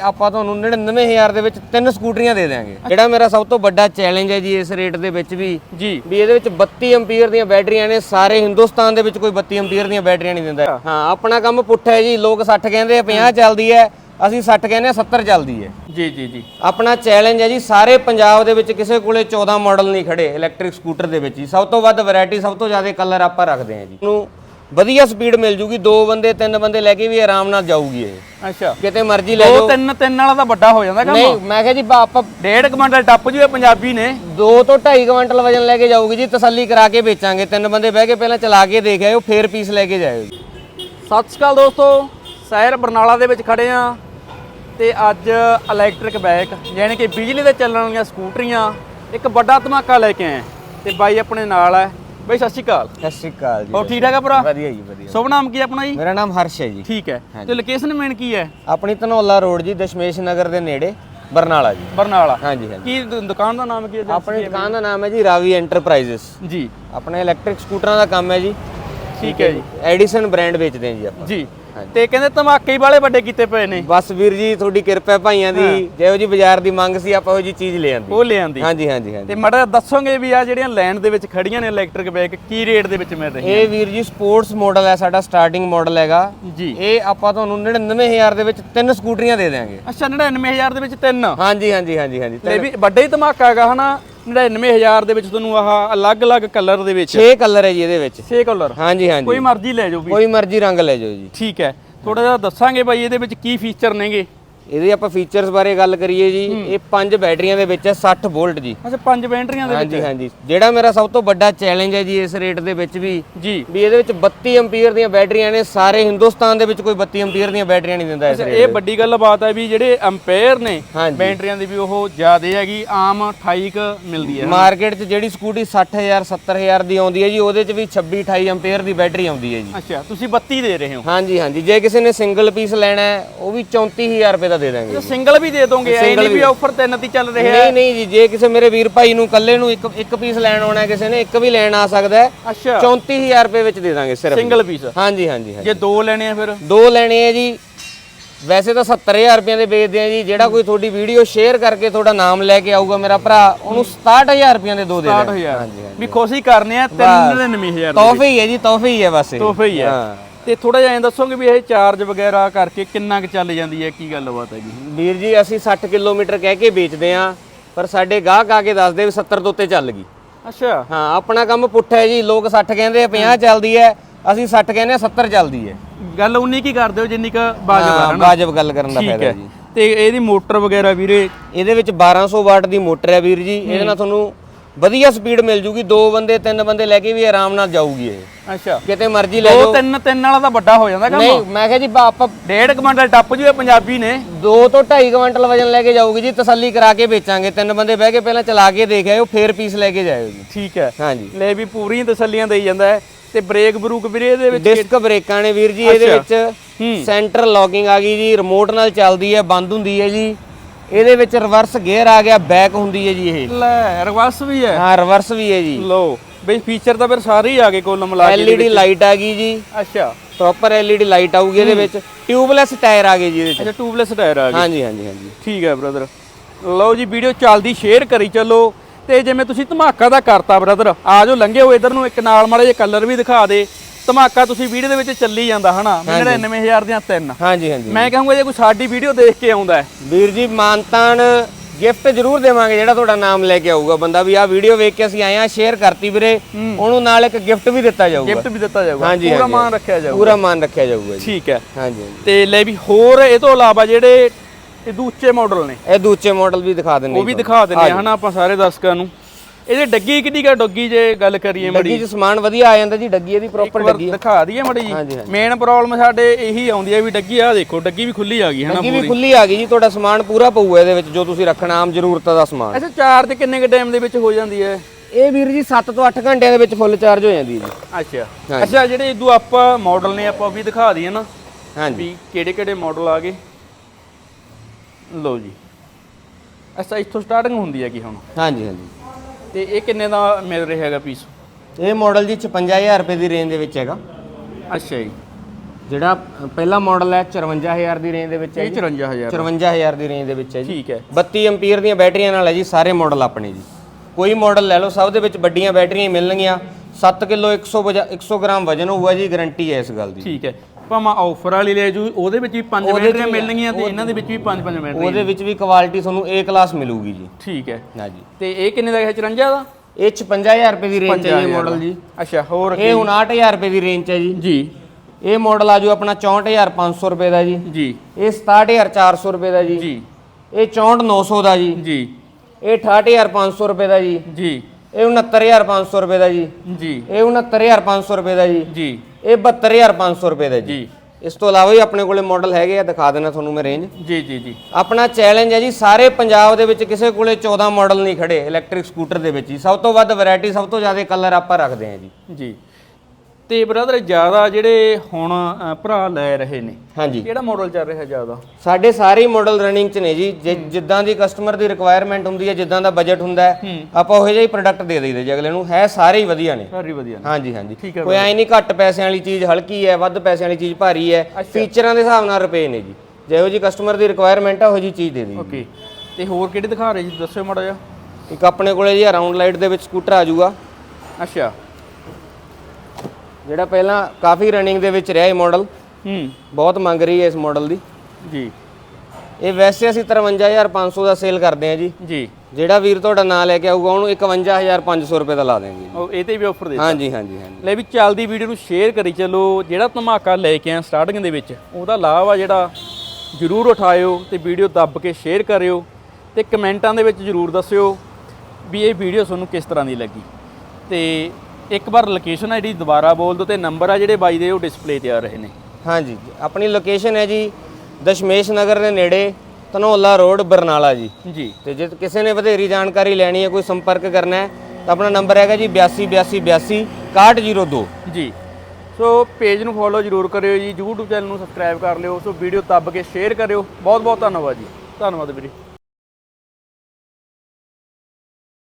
ਆਪਾਂ ਤੁਹਾਨੂੰ 99000 ਦੇ ਵਿੱਚ ਤਿੰਨ ਸਕੂਟਰੀਆਂ ਦੇ ਦਿਆਂਗੇ। ਜਿਹੜਾ ਮੇਰਾ ਸਭ ਤੋਂ ਵੱਡਾ ਚੈਲੰਜ ਹੈ ਜੀ ਇਸ ਰੇਟ ਦੇ ਵਿੱਚ ਵੀ ਜੀ। ਵੀ ਇਹਦੇ ਵਿੱਚ 32 ਐਂਪੀਅਰ ਦੀਆਂ ਬੈਟਰੀਆਂ ਨੇ ਸਾਰੇ ਹਿੰਦੁਸਤਾਨ ਦੇ ਵਿੱਚ ਕੋਈ 32 ਐਂਪੀਅਰ ਦੀਆਂ ਬੈਟਰੀਆਂ ਨਹੀਂ ਦਿੰਦਾ। ਹਾਂ ਆਪਣਾ ਕੰਮ ਪੁੱਠਾ ਹੈ ਜੀ ਲੋਕ 60 ਕਹਿੰਦੇ ਆ 50 ਚੱਲਦੀ ਹੈ ਅਸੀਂ 60 ਕਹਿੰਦੇ ਆ 70 ਚੱਲਦੀ ਹੈ। ਜੀ ਜੀ ਜੀ। ਆਪਣਾ ਚੈਲੰਜ ਹੈ ਜੀ ਸਾਰੇ ਪੰਜਾਬ ਦੇ ਵਿੱਚ ਕਿਸੇ ਕੋਲੇ 14 ਮਾਡਲ ਨਹੀਂ ਖੜੇ ਇਲੈਕਟ੍ਰਿਕ ਸਕੂਟਰ ਦੇ ਵਿੱਚ ਜੀ। ਸਭ ਤੋਂ ਵੱਧ ਵੈਰਾਈਟੀ ਸਭ ਤੋਂ ਜ਼ਿਆਦਾ ਕਲਰ ਆਪਾਂ ਰੱਖਦੇ ਹਾਂ ਜੀ। ਨੂੰ ਵਧੀਆ ਸਪੀਡ ਮਿਲ ਜੂਗੀ ਦੋ ਬੰਦੇ ਤਿੰਨ ਬੰਦੇ ਲੈ ਕੇ ਵੀ ਆਰਾਮ ਨਾਲ ਜਾਊਗੀ ਇਹ। ਅੱਛਾ। ਕਿਤੇ ਮਰਜ਼ੀ ਲੈ ਦੋ ਜਾਓ ਤਿੰਨ ਤਿੰਨ ਵਾਲਾ ਤਾਂ ਵੱਡਾ ਹੋ ਜਾਂਦਾ ਕੰਮ। ਨਹੀਂ ਮੈਂ ਕਿਹਾ ਜੀ ਬਾ- ਆਪਾਂ ਡੇਢ ਕਮੰਡਲ ਟੱਪ ਜੂਏ ਪੰਜਾਬੀ ਨੇ। 2 ਤੋਂ 2.5 ਕੁਇੰਟਲ ਵਜਨ ਲੈ ਕੇ ਜਾਊਗੀ ਜੀ ਤਸੱਲੀ ਕਰਾ ਕੇ ਵੇਚਾਂਗੇ। ਤਿੰਨ ਬੰਦੇ ਬਹਿ ਕੇ ਪਹਿਲਾਂ ਚਲਾ ਕੇ ਦੇਖ ਆਇਓ ਫੇਰ ਪੀਸ ਲੈ ਕੇ ਜਾਇਓ ਜੀ। ਸਤਿ ਸ਼੍ਰੀ ਅਕਾਲ ਦੋਸਤੋ ਸ਼ਹਿਰ ਬਰਨਾਲਾ ਦੇ ਵਿੱਚ ਖੜੇ ਆ ਤੇ ਅੱਜ ਇਲੈਕਟ੍ਰਿਕ ਬਾਈਕ ਯਾਨੀ ਕਿ ਬਿਜਲੀ ਤੇ ਚੱਲਣ ਵਾਲੀਆਂ ਸਕੂਟਰੀਆਂ ਇੱਕ ਵੱਡਾ ਧਮਾਕਾ ਲੈ ਕੇ ਆਏ। ਤੇ ਬਾਈ ਆਪਣੇ ਨਾਲ ਹੈ। ਬਾਈ ਸਤਿ ਸ਼੍ਰੀ ਅਕਾਲ। ਸਤਿ ਸ਼੍ਰੀ ਅਕਾਲ ਜੀ ਹੋਰ ਠੀਕ ਠਾਕ ਆ ਭਰਾ? ਵਧੀਆ ਜੀ ਵਧੀਆ। ਸ਼ੁਭ ਨਾਮ ਕੀ ਆਪਣਾ ਜੀ? ਮੇਰਾ ਨਾਮ ਹਰਸ਼ ਹੈ ਜੀ। ਠੀਕ ਹੈ। ਤੇ ਲੋਕੇਸ਼ਨ ਮੇਨ ਕੀ ਹੈ? ਆਪਣੀ ਧਨੌਲਾ ਰੋਡ ਜੀ ਦਸ਼ਮੇਸ਼ ਨਗਰ ਦੇ ਨੇੜੇ ਬਰਨਾਲਾ ਜੀ। ਬਰਨਾਲਾ। ਹਾਂਜੀ ਹਾਂਜੀ। ਕੀ ਦੁ- ਦੁਕਾਨ ਦਾ ਨਾਮ ਕੀ ਹੈ? ਆਪਣੀ ਦੁਕਾਨ ਦਾ ਨਾਮ ਹੈ ਜੀ ਰਾਵੀ ਐਂਟਰਪ੍ਰਾਈਜ਼ਸ ਜੀ। ਆਪਣੇ ਇਲੈਕਟ੍ਰਿਕ ਸਕੂਟਰਾਂ ਦਾ ਕੰਮ ਹੈ ਜੀ। ਠੀਕ ਹੈ ਜੀ। ਐਡੀਸਨ ਬ੍ਰਾਂਡ ਵੇਚਦੇ ਹਾਂ ਜੀ ਆਪਾਂ। ਜੀ। ਤੇ ਕਹਿੰਦੇ ਧਮਾਕੇ ਹੀ ਵਾਲੇ ਵੱਡੇ ਕੀਤੇ ਪਏ ਨੇ। ਬਸ ਵੀਰ ਜੀ ਤੁਹਾਡੀ ਕਿਰਪਾ ਹੈ ਭਾਈਆਂ ਦੀ। ਜਿਹੋ ਜੀ ਬਾਜ਼ਾਰ ਦੀ ਮੰਗ ਸੀ ਆਪਾਂ ਉਹ ਜੀ ਚੀਜ਼ ਲੈ ਆਂਦੀ। ਉਹ ਲੈ ਆਂਦੀ। ਹਾਂਜੀ ਹਾਂਜੀ ਹਾਂਜੀ। ਤੇ ਮੜਾ ਦੱਸੋਗੇ ਵੀ ਆ ਜਿਹੜੀਆਂ ਲੈਂਡ ਦੇ ਵਿੱਚ ਖੜੀਆਂ ਨੇ ਇਲੈਕਟ੍ਰਿਕ ਬਾਈਕ ਕੀ ਰੇਟ ਦੇ ਵਿੱਚ ਮਿਲ ਰਹੀਆਂ ਇਹ ਵੀਰ ਜੀ ਸਪੋਰਟਸ ਮਾਡਲ ਹੈ ਸਾਡਾ ਸਟਾਰਟਿੰਗ ਮਾਡਲ ਹੈਗਾ। ਜੀ। ਇਹ ਆਪਾਂ ਤੁਹਾਨੂੰ 99000 ਦੇ ਵਿੱਚ ਤਿੰਨ ਸਕੂਟਰੀਆਂ ਦੇ ਦਿਆਂਗੇ। ਅੱਛਾ 99000 ਦੇ ਵਿੱਚ ਤਿੰਨ। ਹਾਂਜੀ ਹਾਂਜੀ ਹਾਂਜੀ ਹਾਂਜੀ। ਲੈ ਵੀ ਵੱਡਾ ਹੀ ਧਮਾਕਾ ਹੈਗਾ ਹਨਾ? 99000 ਦੇ ਵਿੱਚ ਤੁਹਾਨੂੰ ਆਹ ਅਲੱਗ-ਅਲੱਗ ਕਲਰ ਦੇ ਵਿੱਚ। 6 ਕਲਰ ਹੈ ਜੀ ਇਹਦੇ ਵਿੱਚ। 6 ਕਲਰ? ਹਾਂਜੀ ਹਾਂਜੀ। ਕੋਈ ਮਰਜ਼ੀ ਲੈ ਜਾਓ ਵੀ। ਕੋਈ ਮਰਜ਼ੀ ਰੰਗ ਲੈ ਜਾਓ ਜੀ। ਠੀਕ ਹੈ। ਥੋੜਾ ਜਿਹਾ ਦੱਸਾਂਗੇ ਬਾਈ ਇਹਦੇ ਵਿੱਚ ਕੀ ਫੀਚਰ ਨੇਗੇ? ਇਹਦੇ ਆਪਾਂ ਫੀਚਰਸ ਬਾਰੇ ਗੱਲ ਕਰੀਏ ਜੀ ਇਹ ਪੰਜ ਬੈਟਰੀਆਂ ਦੇ ਵਿੱਚ ਹੈ 60 ਵੋਲਟ ਜੀ। ਅੱਛਾ ਪੰਜ ਬੈਟਰੀਆਂ ਦੇ ਵਿੱਚ? ਹਾਂਜੀ। ਹਾਂਜੀ ਜਿਹੜਾ ਮੇਰਾ ਸਭ ਤੋਂ ਵੱਡਾ ਚੈਲੰਜ ਹੈ ਜੀ ਇਸ ਰੇਟ ਦੇ ਵਿੱਚ ਵੀ ਜੀ। ਵੀ ਇਹਦੇ ਵਿੱਚ 32 ਐਂਪੀਅਰ ਦੀਆਂ ਬੈਟਰੀਆਂ ਨੇ ਸਾਰੇ ਹਿੰਦੁਸਤਾਨ ਦੇ ਵਿੱਚ ਕੋਈ 32 ਐਂਪੀਅਰ ਦੀਆਂ ਬੈਟਰੀਆਂ ਨਹੀਂ ਦਿੰਦਾ ਇਸ ਇਹ ਵੱਡੀ ਗੱਲ ਬਾਤ ਹੈ ਵੀ ਜਿਹੜੇ ਐਂਪੀਅਰ ਨੇ। ਬੈਟਰੀਆਂ ਦੀ ਵੀ ਉਹ ਜ਼ਿਆਦੇ ਹੈਗੀ ਆਮ 28 ਕ ਮਿਲਦੀ ਹੈ। ਮਾਰਕੀਟ 'ਚ ਜਿਹੜੀ ਸਕੂਟੀ 60000 70000 ਦੀ ਆਉਂਦੀ ਹੈ ਜੀ ਉਹਦੇ 'ਚ ਵੀ 26 28 ਐਂਪੀਅਰ ਦੀ ਬੈਟਰੀ ਆਉਂਦੀ ਹੈ ਜੀ। ਅੱਛਾ ਤੁਸੀਂ 32 ਦੇ ਰਹੇ ਹੋ। ਹਾਂਜੀ ਹਾਂਜੀ। ਜੇ ਕਿਸੇ ਨੇ ਸਿੰਗਲ ਪੀਸ ਲੈਣਾ ਹੈ ਉਹ ਵੀ 34000 ਰੁਪਏ ਦਾ ਦੇ ਦਾਂਗੇ ਸਿੰਗਲ ਵੀ ਦੇ ਦੋਗੇ ਐ ਨਹੀਂ ਵੀ ਆਫਰ ਤਿੰਨ ਦੀ ਚੱਲ ਰਿਹਾ। ਨਹੀਂ ਨਹੀਂ ਜੀ ਜੇ ਕਿਸੇ ਮੇਰੇ ਵੀਰ ਭਾਈ ਨੂੰ ਇਕੱਲੇ ਨੂੰ ਇੱਕ ਇੱਕ ਪੀਸ ਲੈਣ ਆਉਣਾ ਹੈ ਕਿਸੇ ਨੇ ਇੱਕ ਵੀ ਲੈਣ ਆ ਸਕਦਾ ਹੈ। ਅੱਛਾ। 34000 ਰੁਪਏ ਵਿੱਚ ਦੇ ਦਾਂਗੇ ਸਿਰਫ ਸਿੰਗਲ ਪੀਸ ਹਾਂਜੀ ਹਾਂਜੀ ਜੇ ਦੋ ਲੈਣੇ ਆ ਫਿਰ? ਦੋ ਲੈਣੇ ਆ ਜੀ। ਵੈਸੇ ਤਾਂ 70000 ਰੁਪਏ ਦੇ ਵੇਚਦੇ ਆ ਜੀ। ਜਿਹੜਾ ਕੋਈ ਤੁਹਾਡੀ ਵੀਡੀਓ ਸ਼ੇਅਰ ਕਰਕੇ ਤੁਹਾਡਾ ਨਾਮ ਲੈ ਕੇ ਆਊਗਾ ਮੇਰਾ ਭਰਾ ਉਹਨੂੰ 67000 ਰੁਪਏ ਦੇ ਦੋ ਦੇ ਦਾਂਗੇ 60000 ਹਾਂਜੀ ਹਾਂਜੀ। ਵੀ ਖੁਸ਼ੀ ਕਰਨੇ ਆ 39000 ਤੋਹਫੇ ਹੀ ਹੈ ਜੀ ਤੋਹਫੇ ਹੀ ਹੈ ਬਸ। ਤੋਹਫੇ ਹੀ ਆ ਹਾਂ। ਤੇ ਥੋੜਾ ਜਿਹਾ ਐਂ ਦੱਸੋਗੇ ਵੀ ਇਹ ਚਾਰਜ ਵਗੈਰਾ ਕਰਕੇ ਕਿੰਨਾ ਕੁ ਚੱਲ ਜਾਂਦੀ ਹੈ ਕੀ ਗੱਲਬਾਤ ਹੈਗੀ ਵੀਰ ਜੀ ਅਸੀਂ 60 ਕਿਲੋਮੀਟਰ ਕਹਿ ਕੇ ਵੇਚਦੇ ਆ ਪਰ ਸਾਡੇ ਗਾਹਕ ਆ ਕੇ ਦੱਸਦੇ ਵੀ 70 ਤੋਂ ਉੱਤੇ ਚੱਲ ਗਈ। ਅੱਛਾ। ਹਾਂ ਆਪਣਾ ਕੰਮ ਪੁੱਠਾ ਹੈ ਜੀ ਲੋਕ 60 ਕਹਿੰਦੇ ਆ 50 ਚੱਲਦੀ ਹੈ ਅਸੀਂ 60 ਕਹਿੰਦੇ ਆ 70 ਚੱਲਦੀ ਹੈ। ਗੱਲ ਉਨੀ ਕੀ ਕਰਦੇ ਹੋ ਜਿੰਨੀ ਕ ਬਾਜਬ ਆ ਹਾਂ, ਵਾਜਬ ਗੱਲ ਕਰਨ ਦਾ ਠੀਕ ਫਾਇਦਾ ਹੈ। ਜੀ। ਤੇ ਇਹਦੀ ਮੋਟਰ ਵਗੈਰਾ ਵੀਰੇ? ਇਹਦੇ ਵਿੱਚ 1200 ਵਾਟ ਦੀ ਮੋਟਰ ਹੈ ਵੀਰ ਜੀ ਇਹਦੇ ਨਾਲ ਤੁਹਾਨੂੰ ਵਧੀਆ ਸਪੀਡ ਮਿਲ ਜੂਗੀ ਦੋ ਬੰਦੇ ਤਿੰਨ ਬੰਦੇ ਲੈ ਕੇ ਵੀ ਆਰਾਮ ਨਾਲ ਜਾਊਗੀ ਇਹ। ਅੱਛਾ। ਕਿਤੇ ਮਰਜ਼ੀ ਲੈ ਦੋ ਜਾਓ। ਤਿੰਨ ਤਿੰਨ ਵਾਲਾ ਤਾਂ ਵੱਡਾ ਹੋ ਜਾਂਦਾ ਨਹੀਂ ਕੰਮ ਮੈਂ ਕਿਹਾ ਜੀ ਬਾ- ਆਪਾਂ ਡੇਢ ਕਮੰਡਲ ਟੱਪ ਜੂਏ ਪੰਜਾਬੀ ਨੇ। 2 ਤੋਂ 2.5 ਕੁਇੰਟਲ ਵਜਨ ਲੈ ਕੇ ਜਾਊਗੀ ਜੀ ਤਸੱਲੀ ਕਰਾ ਕੇ ਵੇਚਾਂਗੇ। ਤਿੰਨ ਬੰਦੇ ਬਹਿ ਕੇ ਪਹਿਲਾਂ ਚਲਾ ਕੇ ਦੇਖ ਆਇਓ ਫੇਰ ਪੀਸ ਲੈ ਕੇ ਜਾਇਓ ਜੀ। ਠੀਕ ਹੈ। ਹਾਂਜੀ। ਲੈ ਵੀ ਪੂਰੀਆਂ ਤਸੱਲੀਆਂ ਦੇਈ ਜਾਂਦਾ ਹੈ। ਤੇ ਬ੍ਰੇਕ ਬਰੂਕ ਵੀਰੇ ਇਹਦੇ ਵਿੱਚ ਡਿਸਕ ਬ੍ਰੇਕਾਂ ਨੇ ਵੀਰ ਜੀ ਇਹਦੇ ਅੱਛਾ। ਵਿੱਚ ਸੈਂਟਰ ਲੌਕਿੰਗ ਆ ਗਈ ਜੀ ਰਿਮੋਟ ਨਾਲ ਚੱਲਦੀ ਹੈ ਬੰਦ ਹੁੰਦੀ ਹੈ ਜੀ। ਇਹਦੇ ਵਿੱਚ ਰਿਵਰਸ ਗੇਅਰ ਆ ਗਿਆ ਬੈਕ ਹੁੰਦੀ ਹੈ ਜੀ ਇਹ। ਲੈ ਰਿਵਰਸ ਵੀ ਹੈ। ਹਾਂ ਰਿਵਰਸ ਵੀ ਹੈ ਜੀ। ਲੋ ਬਈ ਫੀਚਰ ਤਾਂ ਫਿਰ ਸਾਰੇ ਹੀ ਆ ਗਏ ਕੋਲ ਮਿਲਾ ਕੇ LED ਲਾਈਟ ਆ ਗਈ ਜੀ। ਅੱਛਾ। ਪ੍ਰੋਪਰ LED ਲਾਈਟ ਆਊਗੀ ਇਹਦੇ ਵਿੱਚ। ਟਿਊਬਲੈਸ ਟਾਇਰ ਆ ਗਏ ਜੀ ਇਹਦੇ ਵਿੱਚ। ਅੱਛਾ ਟੂਬਲੈਸ ਟਾਇਰ ਆ ਗਏ। ਹਾਂਜੀ ਹਾਂਜੀ ਹਾਂਜੀ। ਠੀਕ ਹੈ ਬ੍ਰਦਰ ਲਓ ਜੀ ਵੀਡੀਓ ਚੱਲਦੀ ਸ਼ੇਅਰ ਕਰੀ ਚੱਲੋ। ਤੇ ਜਿਵੇਂ ਤੁਸੀਂ ਧਮਾਕਾ ਦਾ ਕਰਤਾ ਬ੍ਰਦਰ ਆ ਜਾਓ ਲੰਘੇ ਹੋ ਇਧਰ ਨੂੰ ਇੱਕ ਨਾਲ ਮਾੜੇ ਜੇ ਕਲਰ ਵੀ ਦਿਖਾ ਦੇ। ਧਮਾਕਾ ਤੁਸੀਂ ਵੀਡੀਓ ਦੇ ਵਿੱਚ ਚੱਲੀ ਜਾਂਦਾ ਹਨਾ? 99000 ਦੀਆਂ ਤਿੰਨ। ਹਾਂਜੀ ਹਾਂਜੀ। ਮੈਂ ਕਹਾਂਗਾ ਜੇ ਕੋਈ ਸਾਡੀ ਵੀਡੀਓ ਦੇਖ ਕੇ ਆਉਂਦਾ ਵੀਰ ਜੀ ਮਾਨਤਾਨ ਗਿਫਟ ਜ਼ਰੂਰ ਦੇਵਾਂਗੇ ਜਿਹੜਾ ਤੁਹਾਡਾ ਨਾਮ ਲੈ ਕੇ ਆਊਗਾ ਬੰਦਾ ਵੀ। ਆਹ ਵੀਡੀਓ ਵੇਖ ਕੇ ਅਸੀਂ ਆਏ ਆ ਸ਼ੇਅਰ ਕਰਤੀ ਵੀਰੇ। ਉਹਨੂੰ ਨਾਲ ਇੱਕ ਗਿਫਟ ਵੀ ਦਿੱਤਾ ਜਾਊਗਾ। ਗਿਫਟ ਵੀ ਦਿੱਤਾ ਜਾਊਗਾ। ਪੂਰਾ। ਮਾਨ ਰੱਖਿਆ ਜਾਊਗਾ। ਪੂਰਾ ਮਾਨ ਰੱਖਿਆ ਜਾਊਗਾ ਜੀ। ਠੀਕ ਹੈ। ਹਾਂਜੀ ਤੇ ਲੈ ਵੀ ਹੋਰ ਇਹ ਤੋਂ ਇਲਾਵਾ ਜਿਹੜੇ ਇਹ ਦੂਚੇ ਮਾਡਲ ਨੇ। ਇਹ ਦੂਜੇ ਮਾਡਲ ਵੀ ਦਿਖਾ ਦਿੰਨੇ ਉਹ ਵੀ ਦਿਖਾ ਦਿੰਦੇ ਹਨਾ? ਆਪਾਂ ਸਾਰੇ ਦਰਸ਼ਕਾਂ ਨੂੰ। ਇਹਦੇ ਡੱਗੀ ਕਿੱਡੀ ਕਾ ਡੱਗੀ ਜੇ ਗੱਲ ਕਰੀਏ ਮੜੀ। ਡੱਗੀ 'ਚ ਸਮਾਨ ਵਧੀਆ ਆ ਜਾਂਦਾ ਜੀ ਡੱਗੀ ਇਹਦੀ ਪ੍ਰੋਪਰ ਡੱਗੀ ਦਿਖਾ ਦਈਏ ਮੜੀ ਜੀ। ਮੇਨ ਪ੍ਰੋਬਲਮ ਸਾਡੇ ਇਹੀ ਆਉਂਦੀ ਹੈ ਵੀ ਡੱਗੀ ਆ ਦੇਖੋ ਡੱਗੀ ਵੀ ਖੁੱਲੀ ਆ ਗਈ ਹਨਾ ਡੱਗੀ ਵੀ ਖੁੱਲੀ ਆ ਗਈ ਜੀ ਤੁਹਾਡਾ ਸਮਾਨ ਪੂਰਾ ਪਊਗਾ ਇਹਦੇ ਵਿੱਚ ਜੋ ਤੁਸੀਂ ਰੱਖਣਾ ਆਮ ਜ਼ਰੂਰਤ ਦਾ ਸਮਾਨ। ਅੱਛਾ ਚਾਰਜ ਕਿੰਨੇ ਕ ਟਾਈਮ ਦੇ ਵਿੱਚ ਹੋ ਜਾਂਦੀ ਹੈ? ਇਹ ਵੀਰ ਜੀ 7 ਤੋਂ 8 ਘੰਟਿਆਂ ਦੇ ਵਿੱਚ ਫੁੱਲ ਚਾਰਜ ਹੋ ਜਾਂਦੀ ਹੈ ਜੀ। ਅੱਛਾ। ਅੱਛਾ ਜਿਹੜੇ ਇਦੋਂ ਆਪਾਂ ਮਾਡਲ ਨੇ ਆਪਾਂ ਵੀ ਦਿਖਾ ਦਈਏ ਨਾ। ਹਾਂਜੀ। ਵੀ ਕਿਹੜੇ ਕਿਹੜੇ ਮਾਡਲ ਆ ਗਏ। ਲਓ ਜੀ। ਅੱਛਾ ਇੱਥੋਂ ਸਟਾਰਟਿੰਗ ਹੁੰਦੀ ਹੈ ਕੀ ਹੁਣ। ਹਾਂਜੀ ਹਾਂਜੀ। ਤੇ ਇਹ ਕਿੰਨੇ ਦਾ ਮਿਲ ਰਿਹਾ ਹੈਗਾ ਪੀਸ ਇਹ ਮਾਡਲ ਜੀ 55000 ਰੁਪਏ ਦੀ ਰੇਂਜ ਦੇ ਵਿੱਚ ਹੈਗਾ। ਅੱਛਾ ਜੀ। ਜਿਹੜਾ ਪਹਿਲਾ ਮਾਡਲ ਹੈ 54000 ਦੀ ਰੇਂਜ ਦੇ ਵਿੱਚ ਹੈ ਇਹ ਜੀ। 54000 54000 ਦੀ। ਰੇਂਜ ਦੇ ਵਿੱਚ ਹੈ ਜੀ। ਠੀਕ ਹੈ। 32 ਐਂਪੀਅਰ ਦੀਆਂ ਬੈਟਰੀਆਂ ਨਾਲ ਹੈ ਜੀ ਸਾਰੇ ਮਾਡਲ ਆਪਣੇ ਜੀ। ਕੋਈ ਮਾਡਲ ਲੈ ਲਓ ਸਭ ਦੇ ਵਿੱਚ ਵੱਡੀਆਂ ਬੈਟਰੀਆਂ ਮਿਲਣਗੀਆਂ। 7 ਕਿਲੋ 100 ਵਜਾ- 100 ਗ੍ਰਾਮ ਵਜਨ ਹੋਊਗਾ ਜੀ ਗਾਰੰਟੀ ਹੈ ਇਸ ਗੱਲ ਦੀ। ਠੀਕ ਹੈ। ਭਾਵੇਂ ਆਫਰ ਵਾਲੀ ਲੈ ਜੂ ਉਹਦੇ ਵਿੱਚ ਵੀ ਪੰਜ ਉਹਦੇ 'ਚ ਬੈਟਰੀਆਂ ਵੀ- ਮਿਲਣਗੀਆਂ ਤੇ ਇਹਨਾਂ ਦੇ ਵਿੱਚ ਵੀ ਪੰਜ ਪੰਜ ਬੈਟਰੀਆਂ ਉਹਦੇ ਵਿੱਚ ਵੀ ਕੁਆਲਿਟੀ ਤੁਹਾਨੂੰ A ਕਲਾਸ ਮਿਲੂਗੀ ਜੀ। ਠੀਕ ਹੈ। ਹਾਂ ਜੀ। ਤੇ ਇਹ ਕਿੰਨੇ ਦਾ ਹੈ? 54 ਦਾ? ਇਹ 55000 ਰੁਪਏ ਦੀ ਰੇਂਜ 'ਚ ਹੈ ਇਹ 50,000 ਮਾਡਲ ਜੀ। ਅੱਛਾ ਹੋਰ ਇਹ 59000 ਰੁਪਏ ਦੀ ਰੇਂਜ 'ਚ ਹੈ ਜੀ। ਜੀ। ਇਹ ਮਾਡਲ ਆਜੂ ਆਪਣਾ 64500 ਰੁਪਏ ਦਾ ਜੀ। ਜੀ। ਇਹ 67400 ਰੁਪਏ ਦਾ ਜੀ। ਜੀ। ਇਹ 64900 ਦਾ ਜੀ। ਜੀ। ਇਹ 68500 ਰੁਪਏ ਦਾ ਜੀ। ਜੀ। ਇਹ 69500 ਰੁਪਏ ਦਾ ਜੀ। ਜੀ। ਇਹ 69500 ਰੁਪਏ ਦਾ ਜੀ। ਜੀ। ਇਹ 72500 ਰੁਪਏ ਦਾ ਜੀ। ਜੀ। ਇਸ ਤੋਂ ਇਲਾਵਾ ਵੀ ਆਪਣੇ ਕੋਲੇ ਮਾਡਲ ਹੈਗੇ ਆ ਦਿਖਾ ਦੇਣਾ ਤੁਹਾਨੂੰ ਮੈਂ ਰੇਂਜ ਜੀ ਜੀ ਜੀ। ਆਪਣਾ ਚੈਲੰਜ ਹੈ ਜੀ ਸਾਰੇ ਪੰਜਾਬ ਦੇ ਵਿੱਚ ਕਿਸੇ ਕੋਲੇ 14 ਮਾਡਲ ਨਹੀਂ ਖੜੇ ਇਲੈਕਟ੍ਰਿਕ ਸਕੂਟਰ ਦੇ ਵਿੱਚ ਹੀ ਸਭ ਤੋਂ ਵੱਧ ਵੈਰਾਈਟੀ ਸਭ ਤੋਂ ਜ਼ਿਆਦਾ ਕਲਰ ਆਪਾਂ ਰੱਖਦੇ ਹਾਂ ਜੀ। ਜੀ। ਤੇ ਬ੍ਰਦਰ ਜ਼ਿਆਦਾ ਜਿਹੜੇ ਹੁਣ ਅ, ਭਰਾ ਲੈ ਰਹੇ ਨੇ ਹਾਂਜੀ। ਕਿਹੜਾ ਮਾਡਲ ਚੱਲ ਰਿਹਾ ਜ਼ਿਆਦਾ? ਸਾਡੇ ਸਾਰੇ ਮਾਡਲ ਰਨਿੰਗ 'ਚ ਨੇ ਜੀ। ਜਿ- ਜਿੱਦਾਂ ਦੀ ਕਸਟਮਰ ਦੀ ਰਿਕੁਆਇਰਮੈਂਟ ਹੁੰਦੀ ਹੈ ਜਿੱਦਾਂ ਦਾ ਬਜਟ ਹੁੰਦਾ ਹੈ ਆਪਾਂ ਉਹੋ ਜਿਹਾ ਹੀ ਪ੍ਰੋਡਕਟ ਦੇ ਦਈਦੇ ਜੀ ਅਗਲੇ ਨੂੰ। ਹੈ ਸਾਰੇ ਹੀ ਵਧੀਆ ਨੇ। ਸਾਰੀ ਵਧੀਆ ਨੇ। ਹਾਂਜੀ ਹਾਂਜੀ। ਠੀਕ ਹੈ ਕੋਈ ਐ ਨਹੀਂ ਘੱਟ ਪੈਸਿਆਂ ਵਾਲੀ ਚੀਜ਼ ਹਲਕੀ ਹੈ ਵੱਧ ਪੈਸਿਆਂ ਵਾਲੀ ਚੀਜ਼ ਭਾਰੀ ਹੈ। ਫੀਚਰਾਂ ਦੇ ਹਿਸਾਬ ਨਾਲ ਰੁਪਏ ਨੇ ਜੀ। ਜਿਹੋ ਜੀ ਕਸਟਮਰ ਦੀ ਰਿਕੁਆਇਰਮੈਂਟ ਹੈ ਉਹੋ ਜੀ ਚੀਜ਼ ਦੇ ਦੀ ਓਕੇ ਤੇ ਹੋਰ ਕਿਹੜੇ ਦਿਖਾ ਰਹੇ ਜੀ? ਦੱਸਿਓ ਮਾੜਾ ਜਿਹਾ। ਇੱਕ ਆਪਣੇ ਕੋਲੇ ਜੀ ਰਾਉਂਡ ਲਾਈਟ ਦੇ ਵਿੱਚ ਸਕੂਟਰ ਆ ਜਾਊਗਾ। ਅੱਛਾ। ਜਿਹੜਾ ਪਹਿਲਾਂ ਕਾਫੀ ਰਨਿੰਗ ਦੇ ਵਿੱਚ ਰਿਹਾ ਇਹ ਮਾਡਲ ਹੂੰ। ਬਹੁਤ ਮੰਗ ਰਹੀ ਹੈ ਇਸ ਮਾਡਲ ਦੀ। ਜੀ। ਇਹ ਵੈਸੇ ਅਸੀਂ 53500 ਦਾ ਸੇਲ ਕਰਦੇ ਹਾਂ ਜੀ। ਜੀ। ਜਿਹੜਾ ਵੀਰ ਤੁਹਾਡਾ ਨਾਮ ਲੈ ਕੇ ਆਊਗਾ ਉਹਨੂੰ 51500 ਰੁਪਏ ਦਾ ਲਾ ਦੇਵਾਂਗੇ ਜੀ। ਉਹ ਇਹ ਤੇ ਵੀ ਆਫਰ ਦੇ ਹਾਂਜੀ ਹਾਂਜੀ ਹਾਂਜੀ। ਲੈ ਵੀ ਚੱਲਦੀ ਵੀਡੀਓ ਨੂੰ ਸ਼ੇਅਰ ਕਰੀ ਚੱਲੋ। ਜਿਹੜਾ ਧਮਾਕਾ ਲੈ ਕੇ ਆਇਆ ਸਟਾਰਟਿੰਗ ਦੇ ਵਿੱਚ ਉਹਦਾ ਲਾਭ ਆ ਜਿਹੜਾ ਜਰੂਰ ਉਠਾਇਓ ਤੇ ਵੀਡੀਓ ਦੱਬ ਕੇ ਸ਼ੇਅਰ ਕਰਿਓ ਤੇ ਕਮੈਂਟਾਂ ਦੇ ਵਿੱਚ ਜਰੂਰ ਦੱਸਿਓ ਵੀ ਇਹ ਵੀਡੀਓ ਤੁਹਾਨੂੰ ਕਿਸ ਤਰ੍ਹਾਂ ਦੀ ਲੱਗੀ। ਤੇ ਇੱਕ ਵਾਰ ਲੋਕੇਸ਼ਨ ਆਈਡੀ ਦੁਬਾਰਾ ਬੋਲ ਦਿਓ ਤੇ ਨੰਬਰ ਆ ਜਿਹੜੇ ਬਾਈ ਦੇ ਉਹ ਡਿਸਪਲੇ ਤੇ ਆ ਰਹੇ ਨੇ। ਹਾਂਜੀ ਆਪਣੀ ਲੋਕੇਸ਼ਨ ਹੈ ਜੀ ਦਸ਼ਮੇਸ਼ ਨਗਰ ਦੇ ਨੇੜੇ ਧਨੌਲਾ ਰੋਡ ਬਰਨਾਲਾ ਜੀ। ਜੀ। ਤੇ ਜੇ ਕਿਸੇ ਨੇ ਵਧੇਰੀ ਜਾਣਕਾਰੀ ਲੈਣੀ ਹੈ ਕੋਈ ਸੰਪਰਕ ਕਰਨਾ ਹੈ ਤਾਂ ਆਪਣਾ ਨੰਬਰ ਹੈਗਾ ਜੀ 828282 6102 ਜੀ। ਸੋ ਪੇਜ ਨੂੰ ਫੋਲੋ ਜਰੂਰ ਕਰਿਓ ਜੀ YouTube ਚੈਨਲ ਨੂੰ ਸਬਸਕ੍ਰਾਈਬ ਕਰ ਲਿਓ ਸੋ ਵੀਡੀਓ ਦੱਬ ਕੇ ਸ਼ੇਅਰ ਕਰਿਓ। ਬਹੁਤ ਬਹੁਤ ਧੰਨਵਾਦ ਜੀ। ਧੰਨਵਾਦ ਵੀਰੇ।